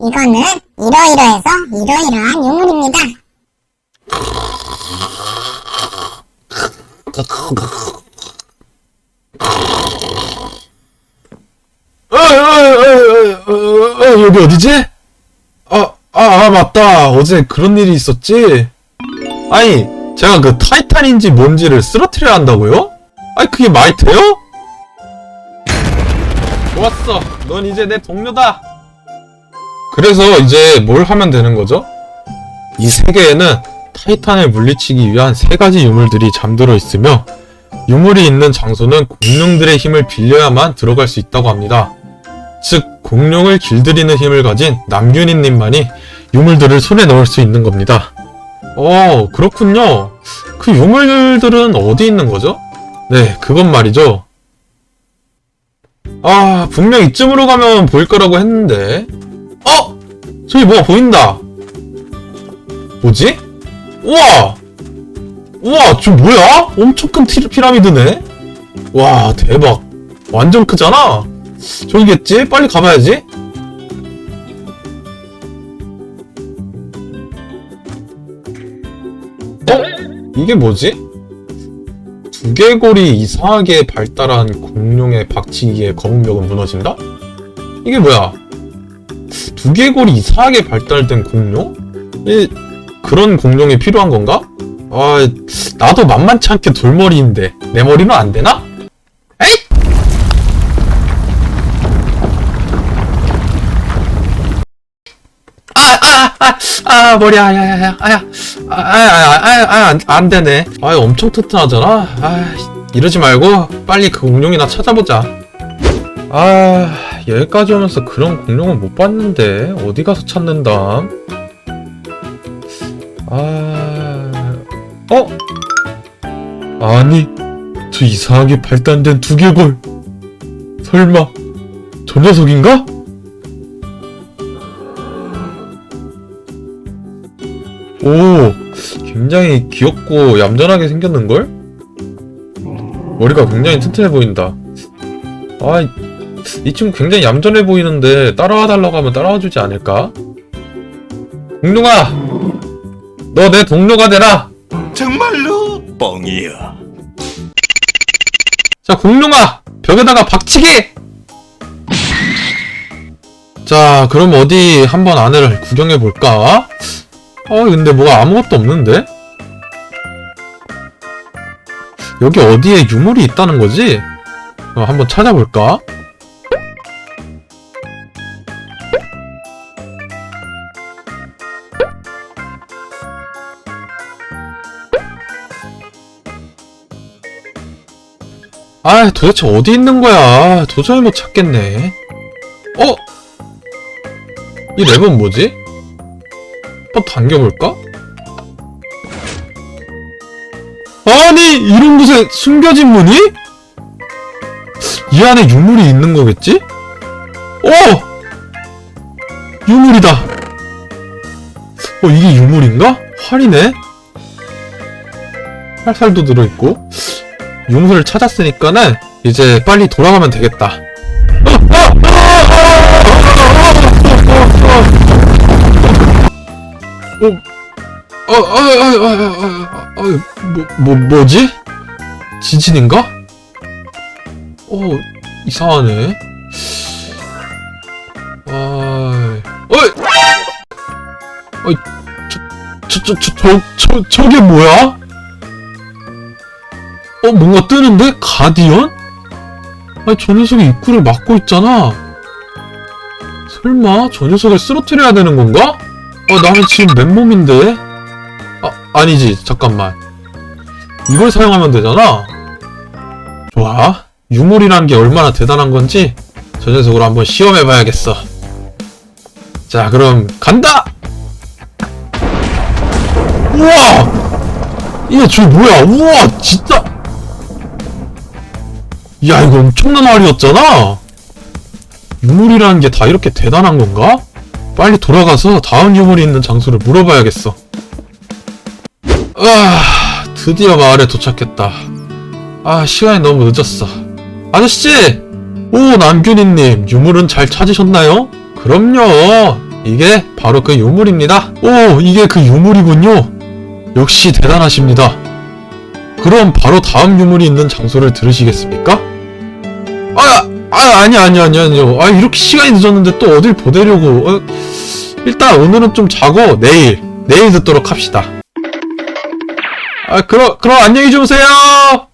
이거는 이러이러해서 이러이러한 유물입니다. 여기 어디지? 아, 아, 아, 맞다. 어제 그런 일이 있었지? 아니, 제가 그 타이탄인지 뭔지를 쓰러트려야 한다고요? 아니, 그게 말이 돼요? 좋았어. 넌 이제 내 동료다. 그래서 이제 뭘 하면 되는 거죠? 이 세계에는 타이탄을 물리치기 위한 세 가지 유물들이 잠들어 있으며 유물이 있는 장소는 공룡들의 힘을 빌려야만 들어갈 수 있다고 합니다. 즉, 공룡을 길들이는 힘을 가진 남균이님만이 유물들을 손에 넣을 수 있는 겁니다. 어, 그렇군요. 그 유물들은 어디 있는 거죠? 네, 그건 말이죠. 아, 분명 이쯤으로 가면 보일 거라고 했는데. 어! 저기 뭐가 보인다! 뭐지? 우와! 우와, 저 뭐야? 엄청 큰 티- 피라미드네? 와, 대박. 완전 크잖아? 저기겠지? 빨리 가봐야지. 어? 이게 뭐지? 두개골이 이상하게 발달한 공룡의 박치기에 검은 벽은 무너진다? 이게 뭐야? 두개골이 이상하게 발달된 공룡? 이, 그런 공룡이 필요한 건가? 아, 나도 만만치 않게 돌머리인데 내 머리는 안 되나? 아, 아, 아, 아, 머리야, 야, 야, 야, 아야, 아, 아, 아, 아, 아, 안, 안 되네. 아, 엄청 튼튼하잖아. 아, 이러지 말고 빨리 그 공룡이나 찾아보자. 아, 여기까지 오면서 그런 공룡은 못 봤는데 어디 가서 찾는다? 아, 어? 아니, 저 이상하게 발단된 두개골. 설마 저 녀석인가? 오, 굉장히 귀엽고 얌전하게 생겼는걸? 머리가 굉장히 튼튼해 보인다. 아, 이- 이 친구 굉장히 얌전해 보이는데 따라와 달라고 하면 따라와 주지 않을까? 공룡아! 너 내 동료가 되라! 정말로 뻥이야. 자, 공룡아! 벽에다가 박치기! 자, 그럼 어디 한번 안을 구경해 볼까? 어, 근데 뭐가 아무것도 없는데? 여기 어디에 유물이 있다는 거지? 어, 한번 찾아볼까? 아, 도대체 어디 있는 거야? 도저히 못 찾겠네. 어? 이 랩은 뭐지? 한번 당겨볼까? 아니, 이런 곳에 숨겨진 문이? 이 안에 유물이 있는 거겠지? 어! 유물이다! 어, 이게 유물인가? 활이네? 활살도 들어있고. 유물을 찾았으니까는 이제 빨리 돌아가면 되겠다. 어, 어, 어, 어, 어, 어, 어, 뭐, 뭐, 뭐지? 지진인가? 어, 이상하네. 아! 어이, 저, 저, 저, 저, 저, 저, 저게 뭐야? 어, 뭔가 뜨는데? 가디언? 아니, 저 녀석이 입구를 막고 있잖아. 설마, 저 녀석을 쓰러뜨려야 되는 건가? 어, 나는 지금 맨몸인데? 아, 아니지. 잠깐만. 이걸 사용하면 되잖아? 좋아. 유물이라는 게 얼마나 대단한 건지 저 녀석으로 한번 시험해봐야겠어. 자, 그럼 간다! 우와! 이게 저 뭐야? 우와! 진짜! 야, 이거 엄청난 활이었잖아? 유물이라는 게 다 이렇게 대단한 건가? 빨리 돌아가서 다음 유물이 있는 장소를 물어봐야겠어. 아, 드디어 마을에 도착했다. 아, 시간이 너무 늦었어. 아저씨! 오, 남균이님, 유물은 잘 찾으셨나요? 그럼요. 이게 바로 그 유물입니다. 오, 이게 그 유물이군요. 역시 대단하십니다. 그럼 바로 다음 유물이 있는 장소를 들으시겠습니까? 아, 아, 아니, 아니, 아니, 아니요. 아, 이렇게 시간이 늦었는데 또 어딜 보내려고. 어, 일단 오늘은 좀 자고 내일, 내일 듣도록 합시다. 아, 그럼, 그럼 안녕히 주무세요!